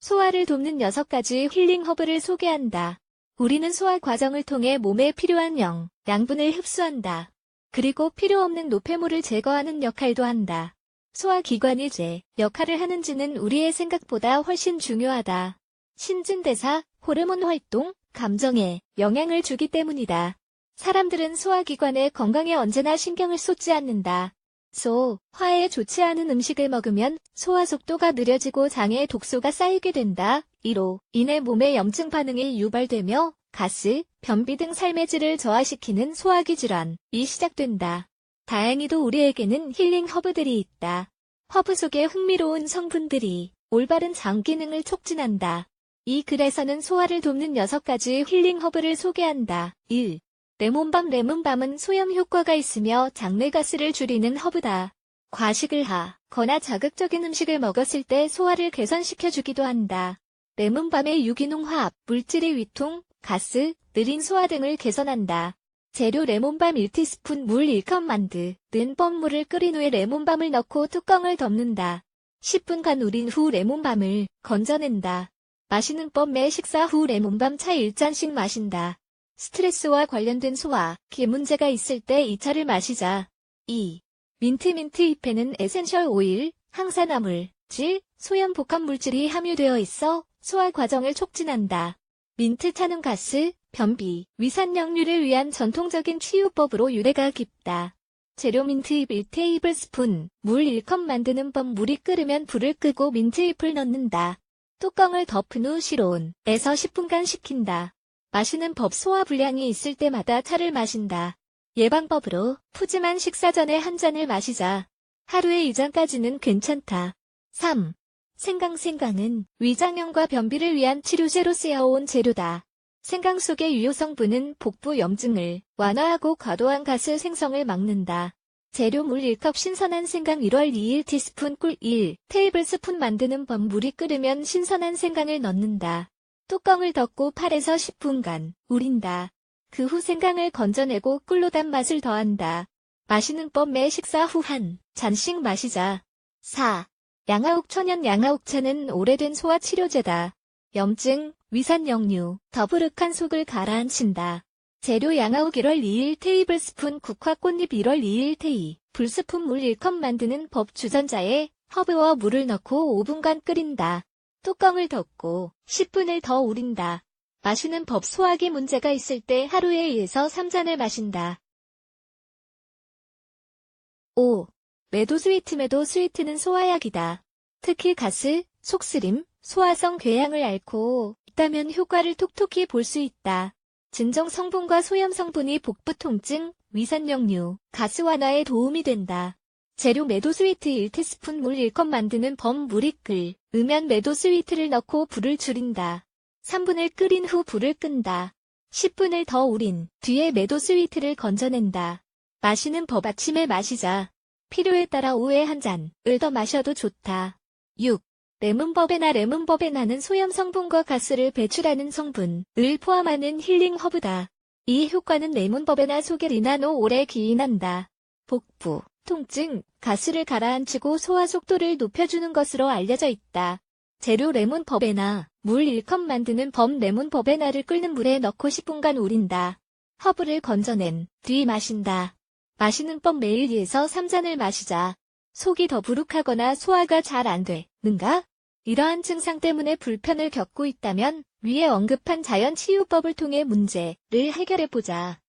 소화를 돕는 6가지 힐링 허브를 소개한다. 우리는 소화 과정을 통해 몸에 필요한 영, 양분을 흡수한다. 그리고 필요 없는 노폐물을 제거하는 역할도 한다. 소화기관이 제 역할을 하는지는 우리의 생각보다 훨씬 중요하다. 신진대사, 호르몬 활동, 감정에 영향을 주기 때문이다. 사람들은 소화기관의 건강에 언제나 신경을 쏟지 않는다. 소, 화에 좋지 않은 음식을 먹으면 소화 속도가 느려지고 장에 독소가 쌓이게 된다. 이로 인해 몸에 염증 반응이 유발되며 가스, 변비 등 삶의 질을 저하시키는 소화기 질환이 시작된다. 다행히도 우리에게는 힐링 허브들이 있다. 허브 속에 흥미로운 성분들이 올바른 장 기능을 촉진한다. 이 글에서는 소화를 돕는 6가지 힐링 허브를 소개한다. 1. 레몬밤 레몬밤은 소염 효과가 있으며 장내가스를 줄이는 허브다. 과식을 하 거나 자극적인 음식을 먹었을 때 소화를 개선시켜주기도 한다. 레몬밤의 유기농 화합, 물질의 위통, 가스, 느린 소화 등을 개선한다. 재료 레몬밤 1티스푼 물 1컵 만드 는 뻔물을 끓인 후에 레몬밤을 넣고 뚜껑을 덮는다. 10분간 우린 후 레몬밤을 건져낸다. 마시는 법매 식사 후 레몬밤 차 1잔씩 마신다. 스트레스와 관련된 소화, 기 문제가 있을 때 이 차를 마시자. 2. 민트민트 잎에는 에센셜 오일, 항산화물, 질, 소염 복합 물질이 함유되어 있어 소화 과정을 촉진한다. 민트 차는 가스, 변비, 위산역류를 위한 전통적인 치유법으로 유래가 깊다. 재료 민트잎 1테이블스푼, 물 1컵 만드는 법 물이 끓으면 불을 끄고 민트잎을 넣는다. 뚜껑을 덮은 후 실온에서 10분간 식힌다. 마시는 법 소화 불량이 있을 때마다 차를 마신다. 예방법으로 푸짐한 식사 전에 한 잔을 마시자. 하루에 2잔까지는 괜찮다. 3. 생강 생강은 위장염과 변비를 위한 치료제로 쓰여온 재료다. 생강 속의 유효 성분은 복부 염증을 완화하고 과도한 가스 생성을 막는다. 재료 물 1컵 신선한 생강 1월 2일 티스푼 꿀 1, 테이블스푼 만드는 법 물이 끓으면 신선한 생강을 넣는다. 뚜껑을 덮고 8에서 10분간 우린다. 그 후 생강을 건져내고 꿀로 단 맛을 더한다. 마시는 법 매 식사 후 한 잔씩 마시자. 4. 양아옥 천연 양아옥차는 오래된 소화 치료제다. 염증, 위산역류, 더부룩한 속을 가라앉힌다. 재료 양아옥 1월 2일 테이블스푼 국화 꽃잎 1월 2일 테이, 불스푼 물 1컵 만드는 법 주전자에 허브와 물을 넣고 5분간 끓인다. 뚜껑을 덮고 10분을 더 우린다. 마시는 법 소화기 문제가 있을 때 하루에 2에서 3잔을 마신다. 5. 매도 스위트 매도 스위트는 소화약이다. 특히 가스, 속쓰림, 소화성 궤양을 앓고 있다면 효과를 톡톡히 볼 수 있다. 진정 성분과 소염 성분이 복부 통증, 위산역류, 가스 완화에 도움이 된다. 재료 매도 스위트 1티스푼 물 1컵 만드는 범 끓, 으면 매도 스위트를 넣고 불을 줄인다. 3분을 끓인 후 불을 끈다. 10분을 더 우린 뒤에 매도 스위트를 건져낸다. 마시는 법 아침에 마시자. 필요에 따라 오후에 한 잔을 더 마셔도 좋다. 6. 레몬버베나 레몬버베나는 소염 성분과 가스를 배출하는 성분을 포함하는 힐링 허브다. 이 효과는 레몬버베나 속의 리나노 오래 기인한다. 복부, 통증, 가스를 가라앉히고 소화 속도를 높여주는 것으로 알려져 있다. 재료 레몬 버베나, 물 1컵 만드는 범 레몬 버베나를 끓는 물에 넣고 10분간 우린다. 허브를 건져낸 뒤 마신다. 마시는 법 매일 2에서 3잔을 마시자. 속이 더부룩하거나 소화가 잘 안 되는가? 이러한 증상 때문에 불편을 겪고 있다면 위에 언급한 자연 치유법을 통해 문제를 해결해보자.